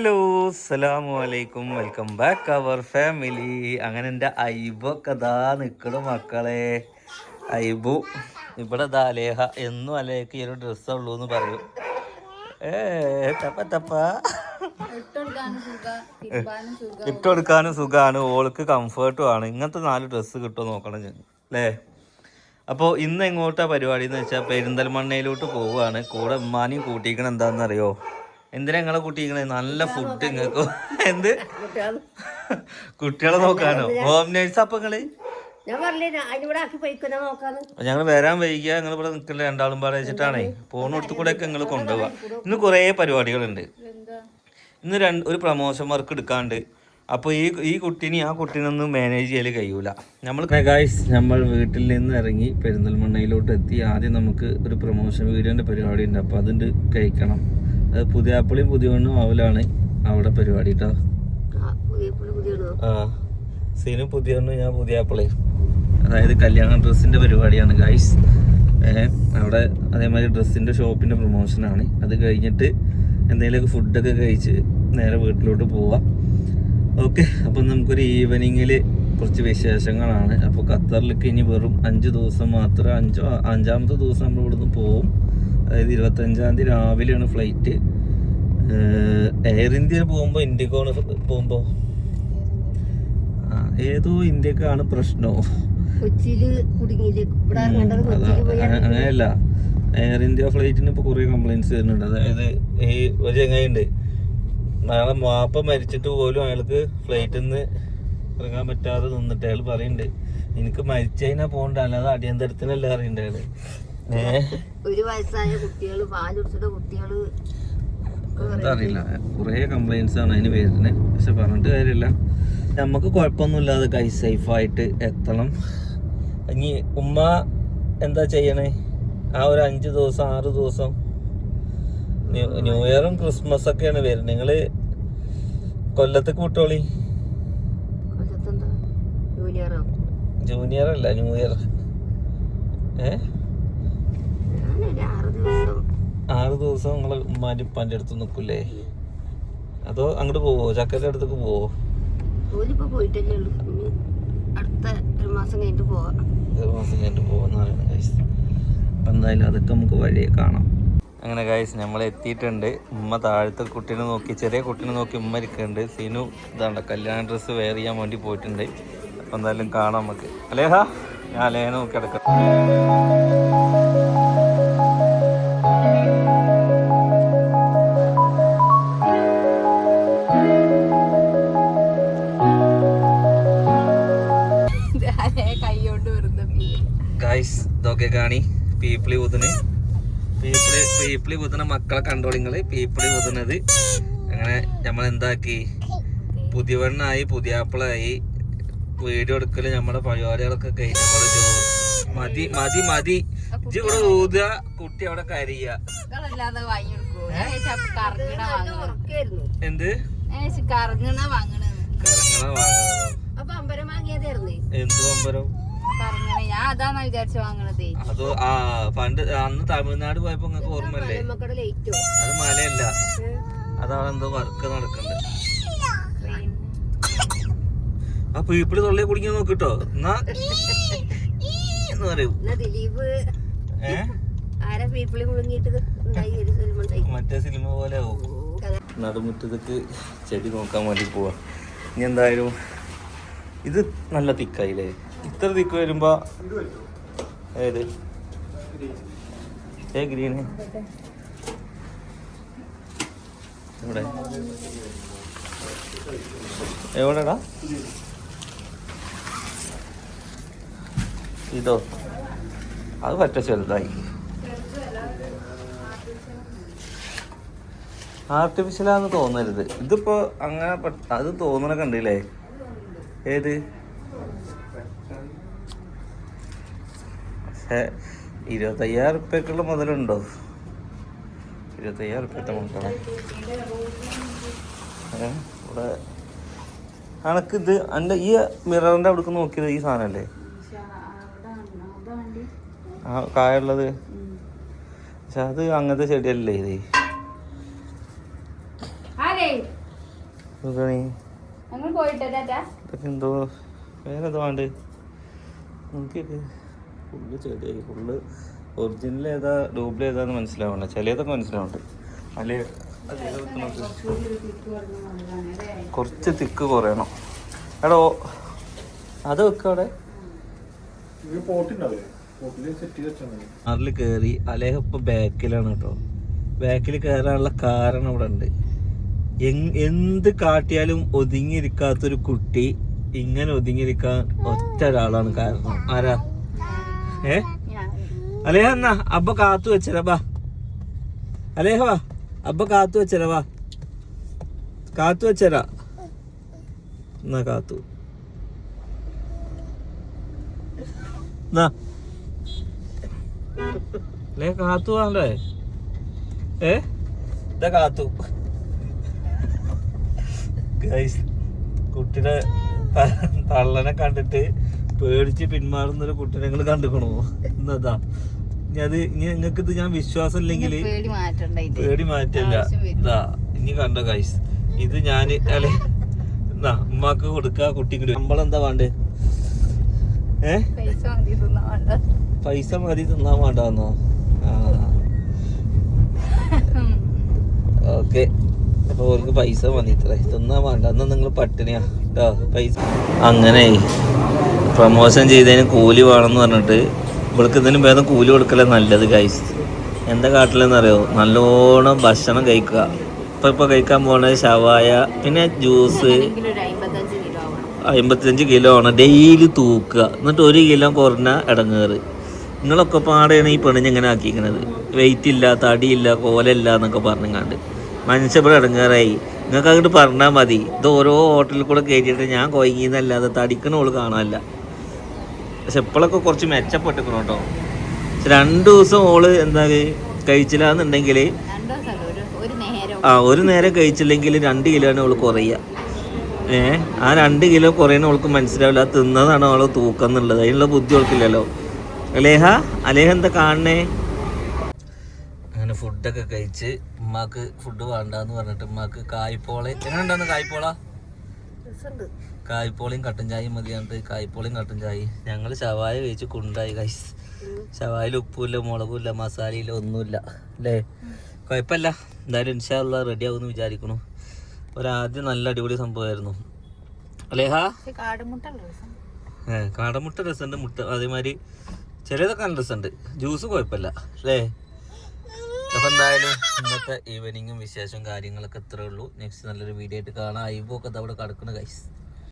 Hello അസ്സലാമു അലൈക്കും welcome back അവർ family അങ്ങനെ എന്റെ ഐബൊക്കെ കഥാ നിൽക്കണു മക്കളെ. ഐബു ഇവിടെ ദാ അലേഹ. എന്നും അലേഹക്ക് ഈ ഒരു ഡ്രസ്സേ ഉള്ളൂ എന്ന് പറയും. ഏ ഇട്ടെടുക്കാനും സുഖമാണ് ഓൾക്ക് കംഫർട്ടും ആണ്. ഇങ്ങനത്തെ നാല് ഡ്രസ്സ് കിട്ടുമോ നോക്കണം ഞാൻ അല്ലേ? അപ്പോൾ ഇന്ന് എങ്ങോട്ടാ പരിപാടി എന്ന് വെച്ചാൽ പെരിന്തൽമണ്ണയിലോട്ട് പോവുകയാണ്. കൂടെ ഉമ്മാനെയും കൂട്ടിക്കണം എന്താണെന്നറിയോ എന്തിനാ നിങ്ങളെ കൂട്ടിക്കണേ നല്ല ഫുഡ് നിങ്ങൾക്ക് എന്ത്? കുട്ടികളെ നോക്കാനോ? ഹോം നേഴ്സ് അപ്പൊ നിങ്ങൾ ഞാൻ പറഞ്ഞില്ലേ അതിനിവിടെ ആക്കി പോയിക്കുന്ന നോക്കാന്ന്. ഞങ്ങൾ വരാൻ വൈകിയ ഞങ്ങൾ ഇവിടെ നിൽക്കില്ല രണ്ടാളും പാടെ വെച്ചിട്ടാണേ. പോണോടത്ത് കൂടെ ഒക്കെ നിങ്ങൾ കൊണ്ടുപോവാ. ഇന്ന് കുറേ പരിപാടികളുണ്ട്. ഇന്ന് രണ്ട് ഒരു പ്രമോഷൻ വർക്ക് എടുക്കാണ്ട്. അപ്പോൾ ഈ ഈ കുട്ടീനെ ആ കുട്ടീനൊന്നും മാനേജ് ചെയ്യൽ കഴിയൂല. നമ്മൾ ഗായ്സ് നമ്മൾ വീട്ടിൽ നിന്ന് ഇറങ്ങി പെരിന്തൽമണ്ണയിലോട്ട് എത്തി. ആദ്യം നമുക്ക് ഒരു പ്രൊമോഷൻ വീഡിയോന്റെ പരിപാടി ഉണ്ട്. അപ്പോൾ അതുണ്ട് കഴിക്കണം. അത് പുതിയ ആപ്പിളിയും പുതിയ പെണ്ണും അവലാണ് അവിടെ പരിപാടി കേട്ടോ ആ, സീനു പുതിയ പെണ്ണും ഞാൻ പുതിയ ആപ്പിളേ അതായത് കല്യാണ ഡ്രസ്സിന്റെ പരിപാടിയാണ് ഗൈസ് അവിടെ അതേമാതിരി ഡ്രസ്സിന്റെ ഷോപ്പിന്റെ പ്രൊമോഷനാണ് അത് കഴിഞ്ഞിട്ട് എന്തെങ്കിലുമൊക്കെ ഫുഡൊക്കെ കഴിച്ച് നേരെ വീട്ടിലോട്ട് പോവാം. ഓക്കെ അപ്പം നമുക്കൊരു ഈവനിങ്ങിൽ കുറച്ച് വിശേഷങ്ങളാണ്. അപ്പോൾ ഖത്തറിലേക്ക് ഇനി വെറും അഞ്ച് ദിവസം മാത്രം അഞ്ചോ അഞ്ചാമത്തെ ദിവസം നമ്മൾ ഇവിടുന്ന് പോവും. അതായത് ഇരുപത്തഞ്ചാം തീയതി രാവിലെയാണ് ഫ്ലൈറ്റ് എയർ ഇന്ത്യ പോകുമ്പോൾ ഇൻഡിഗോണ് പോകുമ്പോൾ ഏതോ ഇന്ത്യക്കാണ് പ്രശ്നമോ കൊച്ചിയിൽ അങ്ങനെയല്ല. എയർ ഇന്ത്യ ഫ്ലൈറ്റിന് ഇപ്പോൾ കുറേ കംപ്ലൈന്റ്സ് വരുന്നുണ്ട്. അതായത് ഈ ഒരു ചങ്ങായിണ്ട്. നാളെ മാപ്പ മരിച്ചിട്ട് പോലും അയാൾക്ക് ഫ്ലൈറ്റിൽ നിന്ന് ഇറങ്ങാൻ പറ്റാതെ നിന്നിട്ട് അയാൾ പറയുന്നുണ്ട് എനിക്ക് മരിച്ചതിനാ പോകണ്ട അല്ലാതെ അടിയന്തരത്തിനല്ല? അറിയണ്ട ഒരു വയസ്സായ കുട്ടികൾ പാൽ കുടിച്ചിട്ട കുട്ടികൾ എന്താ അറിയില്ല കുറേ കംപ്ലൈൻസ് ആണ് അതിന് വരുന്നത് പക്ഷെ പറഞ്ഞിട്ട് കാര്യമില്ല. നമുക്ക് കുഴപ്പമൊന്നുമില്ലാതെ കൈ സേഫായിട്ട് എത്തണം. ഇനി ഉമ്മ എന്താ ചെയ്യണേ? ആ ഒരു അഞ്ച് ദിവസം ആറ് ദിവസം ന്യൂ- ന്യൂ ഇയറും ക്രിസ്മസ് ഒക്കെയാണ് വരുന്നത്. നിങ്ങൾ കൊല്ലത്തേക്ക് വിട്ടോളി. ജൂനിയർ അല്ല ന്യൂ ഇയർ ഏ ഞാനൊരു ആറ് ദിവസം ആറ് ദിവസം നിങ്ങൾ ഉമ്മാന്റെ ഉപ്പാന്റെ അടുത്ത് നിൽക്കൂലേ അതോ അങ്ങോട്ട് പോവോ? ചക്കന്റെ അടുത്തേക്ക് പോവോ? ജോലിപ്പോ പോയിട്ടല്ലേ ഉള്ളൂ. ഇനി അടുത്ത ഒരു മാസം കഴിഞ്ഞിട്ട് പോവാം. ഒരു മാസം കഴിഞ്ഞിട്ട് ഗൈസ് അപ്പം എന്തായാലും അതൊക്കെ നമുക്ക് വഴിയെ കാണാം. അങ്ങനെ ഗൈസ് നമ്മൾ എത്തിയിട്ടുണ്ട്. ഉമ്മ താഴത്തെ കുട്ടീനെ നോക്കി ചെറിയ കുട്ടീനെ നോക്കി ഉമ്മ ഇരിക്കുന്നുണ്ട്. സീനു ഇതാണ്ട കല്യാണ ഡ്രസ്സ് വെയർ ചെയ്യാൻ വേണ്ടി പോയിട്ടുണ്ട്. അപ്പം എന്തായാലും കാണാം നമുക്ക്. അലേഹ? ഞാൻ അലേഹനെ നോക്കി കിടക്കാം ഗൈസ് ഇതൊക്കെ കാണി. പീപ്പിളി ഊതുന് പീപ്പിളി പീപ്പിളി ഊതുന്ന മക്കളെ കണ്ടോ നിങ്ങൾ. പീപ്പിളി ഊതുന്നത്. അങ്ങനെ നമ്മൾ എന്താക്കി? പുതിയ വെണ്ണായി പുതിയ ആപ്പിളായി വീഡിയോ എടുക്കൽ നമ്മുടെ പരിപാടികളൊക്കെ കഴിഞ്ഞ് നമ്മൾ ജോ- മതി മതി മതി. ഇവിടെ ഊതുക കുട്ടി അവിടെ കരിയ ഞാൻ കറങ്ങണ വാങ്ങണം എന്ത് അമ്പരം വാങ്ങിയതായിരുന്നേ എന്ത് പമ്പരം കറങ്ങണ ഞാൻ അതാന്ന് വിചാരിച്ചു വാങ്ങണതേ. അതോ ആ പണ്ട് അന്ന് തമിഴ്നാട് പോയപ്പോ നിങ്ങൾക്ക് ഓർമ്മല്ലേ അത് മലയല്ല. അതവിടെ എന്തോ വർക്ക് നടക്കുന്നുണ്ട് ആ പീപ്പിൾ തൊള്ളയെ കുടിക്കാൻ നോക്കിട്ടോ. എന്നാ? എന്ന് പറയും. ദിലീപ്? ആരാ പീപ്പിളി ഫിലിം മറ്റേ സിനിമ പോലെ ആവും. നടുമുറ്റത്തേക്ക് ചെടി നോക്കാൻ വേണ്ടി പോവാ. ഇനി എന്തായാലും ഇത് നല്ല തിക്കായില്ലേ? ഇത്ര തിക്ക് വരുമ്പോ ഏത്? ഏ ഗ്രീന് ഇവിടെ. എവിടെടാ? ഇതോ. അത് പറ്റ ചെറുതായി. ആർട്ടിഫിഷ്യലാന്ന് തോന്നരുത്. ഇതിപ്പോ അങ്ങനെ അത് തോന്നണ കണ്ടില്ലേ? ഏത്? പക്ഷേ ഇരുപത്തയ്യായിരം ഉറുപ്പ്യക്കുള്ള മുതലുണ്ടോ? ഇരുപത്തയ്യായിരം ഉറുപ്പ്യത്തെ മുതലാണ് ഇവിടെ അനക്കിത് എന്റെ ഈ മിററിന്റെ അവിടേക്ക് നോക്കിയത് ഈ സാധനമല്ലേ ആ കായുള്ളത് പക്ഷെ അത് അങ്ങനത്തെ ചെടിയല്ലേ ഇത്? എന്തോ വേറെ ഏതോ വേണ്ട നോക്കിയൊക്കെ ഫുള്ള് ചെടിയായി ഫുള്ള് ഒറിജിനൽ ഏതാ ഡൂബിൾ ഏതാന്ന് മനസ്സിലാവണ്ട. ചിലതൊക്കെ മനസ്സിലാവുന്നുണ്ട് അല്ലെ? കുറച്ച് തിക്ക് കുറയണം. എടോ അത് വെക്ക അവിടെ. കാറിൽ കയറി അലേഹ ഇപ്പൊ ബാക്കിലാണ് കേട്ടോ. ബാക്കിൽ കയറാനുള്ള കാരണം ഇവിടെ ഉണ്ട് എന്ത് കാട്ടിയാലും ഒതുങ്ങിയിരിക്കാത്തൊരു കുട്ടി ഇങ്ങനെ ഒതുങ്ങിയിരിക്കാൻ ഒറ്റ ഒരാളാണ് കാരണം. ആരാ? ഏ? അലേഹ എന്നാ അബ്ബ കാത്തു വെച്ചരാ ബാ. അലേഹ അബ്ബ കാത്തു വെച്ചരവാ കാത്തു വെച്ചരാ. എന്നാ കാത്തു. അല്ലേ കാത്തു ആണ്ടേ. ഏ? ഇതാ കാത്തു. Guys, കുട്ടിയുടെ തള്ളനെ കണ്ടിട്ട് പേടിച്ച് പിന്മാറുന്ന ഒരു കുട്ടി നിങ്ങൾ കണ്ടുക്കണോ എന്നതാ അത് ഇനി നിങ്ങൾക്ക് ഇത് ഞാൻ വിശ്വാസം ഇല്ലെങ്കിൽ പേടി മാറ്റല്ല. ഇതാ ഇനി കണ്ടോ കൈസ് ഇത് ഞാൻ അല്ലെ എന്നാ ഉമ്മാക്ക് കൊടുക്ക കുട്ടിക്ക് നമ്മളെന്താ വേണ്ടേ? ഏ? പൈസ മതി തിന്നാ തിന്നാൻ വേണ്ടാന്നോ? ഓക്കെ. അപ്പൊ ഓർക്ക് പൈസ മതി ഇത്ര. തിന്നാൻ വേണ്ട. എന്നാ നിങ്ങൾ പട്ടിണിയാ. കേട്ടോ പൈസ അങ്ങനെ പ്രമോഷൻ ചെയ്തതിന് കൂലി വേണമെന്ന് പറഞ്ഞിട്ട് ഇവൾക്ക് ഇതിന് ഭേദം കൂലി കൊടുക്കലേ നല്ലത് കഴിച്ച് എന്താ കാട്ടിലെന്ന് അറിയോ? നല്ലോണം ഭക്ഷണം കഴിക്കുക. ഇപ്പൊ ഇപ്പൊ കഴിക്കാൻ പോണത് ഷവായ പിന്നെ ജ്യൂസ് അമ്പത്തഞ്ച് കിലോ ആണ്. ഡെയിലി തൂക്കുക. എന്നിട്ട് ഒരു കിലോ കുറഞ്ഞ ഇടങ്ങേറ് നിങ്ങളൊക്കെ പാടെയാണ് ഈ പെണ്ണിഞ്ഞ് ഇങ്ങനെ ആക്കിയിരിക്കുന്നത്. വെയിറ്റ് ഇല്ല തടിയില്ല കോലല്ല എന്നൊക്കെ പറഞ്ഞങ്ങാണ്ട്. മനുഷ്യപ്പെടെ ഇടങ്ങേറായി നിങ്ങൾക്ക് അങ്ങോട്ട് പറഞ്ഞാൽ മതി. ഇത് ഓരോ ഹോട്ടലിൽ കൂടെ കയറ്റിയിട്ട് ഞാൻ കൊയങ്ങിന്നല്ലാതെ തടിക്കണോൾ കാണാനല്ല. പക്ഷെ ഇപ്പോഴൊക്കെ കുറച്ച് മെച്ചപ്പെട്ടിരിക്കണം കേട്ടോ പക്ഷെ രണ്ട് ദിവസം ഓൾ എന്താ കഴിച്ചില്ലാന്നുണ്ടെങ്കിൽ ആ ഒരു നേരം കഴിച്ചില്ലെങ്കിൽ രണ്ട് കിലോയാണ് അവൾ കുറയുക. ഏ ആ രണ്ട് കിലോ കുറയുന്ന അവൾക്ക് മനസ്സിലാവില്ല. തിന്നതാണ് അവൾ തൂക്കം എന്നുള്ളത് അതിനുള്ള ബുദ്ധി അവൾക്കില്ലല്ലോ അലേഹ അലേഹ എന്താ കാണണേ? അങ്ങനെ ഫുഡൊക്കെ കഴിച്ച് ഉമ്മാക്ക് ഫുഡ് വേണ്ടെന്ന് പറഞ്ഞിട്ട് ഉമ്മാക്ക് കായ്പോളെ. എങ്ങനെ ഉണ്ടാന്ന് കായ്പോള കായ്പോളയും കട്ടൻ ചായയും മതി പറഞ്ഞിട്ട് കായ്പോളിയും കട്ടൻ ചായ ഞങ്ങൾ ശവായ വെച്ച് കുണ്ടായി കൈസ് ശവായിൽ ഉപ്പുമില്ല മുളകുമില്ല മസാലയില്ല ഒന്നുമില്ല. അല്ലേ? കുഴപ്പമില്ല എന്തായാലും ഇൻഷാല്ല റെഡി ആകുമെന്ന് വിചാരിക്കണു ഒരാദ്യം നല്ല അടിപൊളി സംഭവമായിരുന്നു. അല്ലേ ഹാ? കാടുമുട്ടല്ല രസം ഏ കാടമുട്ട രസമുണ്ട് മുട്ട. അതേമാതിരി ചെറിയതൊക്കെ നല്ല രസമുണ്ട്. ജ്യൂസ് കുഴപ്പമില്ല അല്ലേ? അപ്പൊ എന്തായാലും ഇന്നത്തെ ഈവനിങ്ങും വിശേഷവും കാര്യങ്ങളൊക്കെ ഇത്രേ ഉള്ളൂ. നെക്സ്റ്റ് നല്ലൊരു വീഡിയോ ആയിട്ട് കാണാം. ഐബോ ഒക്കെ അവിടെ കിടക്കുന്ന കൈസ്